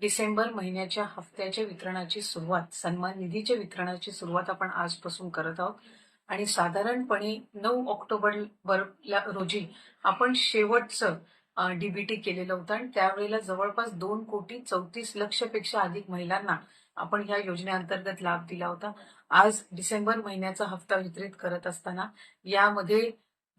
डिसेंबर महिन्याच्या हप्त्याच्या वितरणाची सुरुवात सन्मान निधीच्या वितरणाची सुरुवात आपण आजपासून करत आहोत. आणि साधारणपणे नऊ ऑक्टोबर रोजी आपण शेवटचं डीबीटी केलेलं होतं. आणि त्यावेळेला जवळपास दोन कोटी चौतीस लक्षपेक्षा अधिक महिलांना आपण ह्या योजनेअंतर्गत लाभ दिला होता. आज डिसेंबर महिन्याचा हप्ता वितरित करत असताना यामध्ये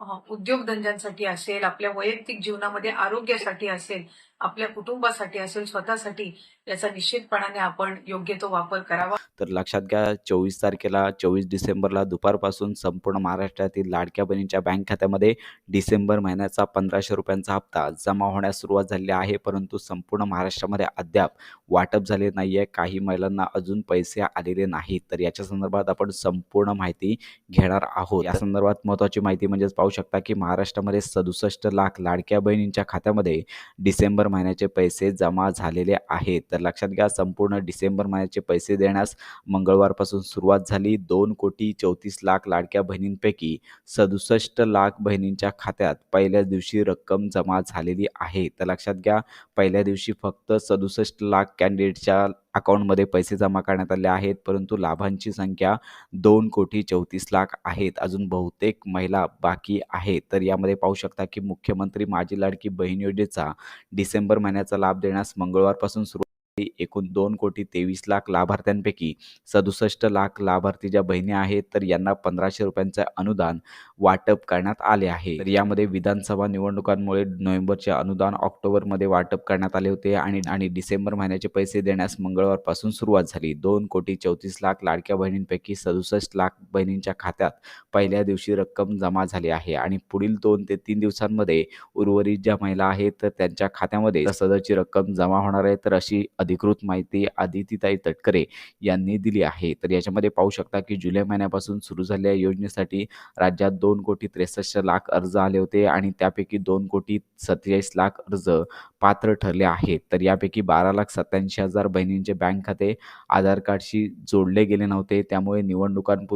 उद्योगधंद्यांसाठी असेल आपल्या वैयक्तिक जीवनामध्ये आरोग्यासाठी असेल आपल्या कुटुंबासाठी असेल स्वतःसाठी याचा निश्चितपणाने आपण योग्य तो वापर करावा. तर लक्षात घ्या चोवीस तारखेला चोवीस डिसेंबरला दुपारपासून संपूर्ण महाराष्ट्रातील लाडक्या बहिणींच्या बँक खात्यामध्ये डिसेंबर महिन्याचा पंधराशे रुपयांचा हप्ता जमा होण्यास सुरुवात झालेली आहे. परंतु संपूर्ण महाराष्ट्रामध्ये अद्याप वाटप झाले नाही आहे काही महिलांना अजून पैसे आलेले नाहीत. तर याच्या संदर्भात आपण संपूर्ण माहिती घेणार आहोत. या संदर्भात महत्त्वाची माहिती म्हणजेच पाहू शकता की महाराष्ट्रामध्ये सदुसष्ट लाख लाडक्या बहिणींच्या खात्यामध्ये डिसेंबर डिसेंबर महिन्याचे पैसे जमा झालेले आहेत. तर लक्षात घ्या संपूर्ण डिसेंबर महिन्याचे पैसे देण्यास मंगळवारपासून सुरुवात झाली. दोन कोटी चौतीस लाख लाडक्या बहिणींपैकी सदुसष्ट लाख बहिणींच्या खात्यात पहिल्या दिवशी रक्कम जमा झालेली आहे. तर लक्षात घ्या पहिल्या दिवशी फक्त सदुसष्ट लाख कॅन्डिडेटच्या अकाउंटमध्ये पैसे जमा करण्यात आले आहेत परंतु लाभांची संख्या दोन कोटी चौतीस लाख आहेत. अजून बहुतेक महिला बाकी आहेत. तर यामध्ये पाहू शकता की मुख्यमंत्री माझी लाडकी बहीण योजनेचा डिसेंबर महिन्याचा लाभ देण्यास मंगळवारपासून सुरू एकूण दोन कोटी तेवीस लाख लाभार्थ्यांपैकी सदुसष्ट लाख लाभार्थी ज्या बहिणी आहेत तर यांना पंधराशे रुपयांचे अनुदान वाटप करण्यात आले आहे. तर यामध्ये विधानसभा निवडणुकांमुळे नोव्हेंबरचे अनुदान ऑक्टोबरमध्ये वाटप करण्यात आले होते आणि आणि डिसेंबर महिन्याचे पैसे देण्यास मंगळवारपासून सुरुवात झाली. दोन कोटी चौतीस लाख लाडक्या बहिणींपैकी सदुसष्ट लाख बहिणींच्या खात्यात पहिल्या दिवशी रक्कम जमा झाली आहे आणि पुढील दोन ते तीन दिवसांमध्ये उर्वरित ज्या महिला आहेत तर त्यांच्या खात्यामध्ये सदरची रक्कम जमा होणार आहे. तर अशी अधिकृत माहिती आदितीताई तटकरे यांनी दिली आहे. तर याच्यामध्ये पाहू शकता की जुलै महिन्यापासून सुरू झालेल्या योजनेसाठी राज्यात दोन कोटी त्रेसष्ट लाख अर्ज आले होते आणि त्यापैकी दोन कोटी सत्तेचाळीस लाख अर्ज पात्र ठरले आहेत. तर यापैकी बारा लाख सत्याऐंशी हजार बहिणींचे बँक खाते आधार कार्डशी जोडले गेले नव्हते. त्यामुळे निवडणुकांपूर्वी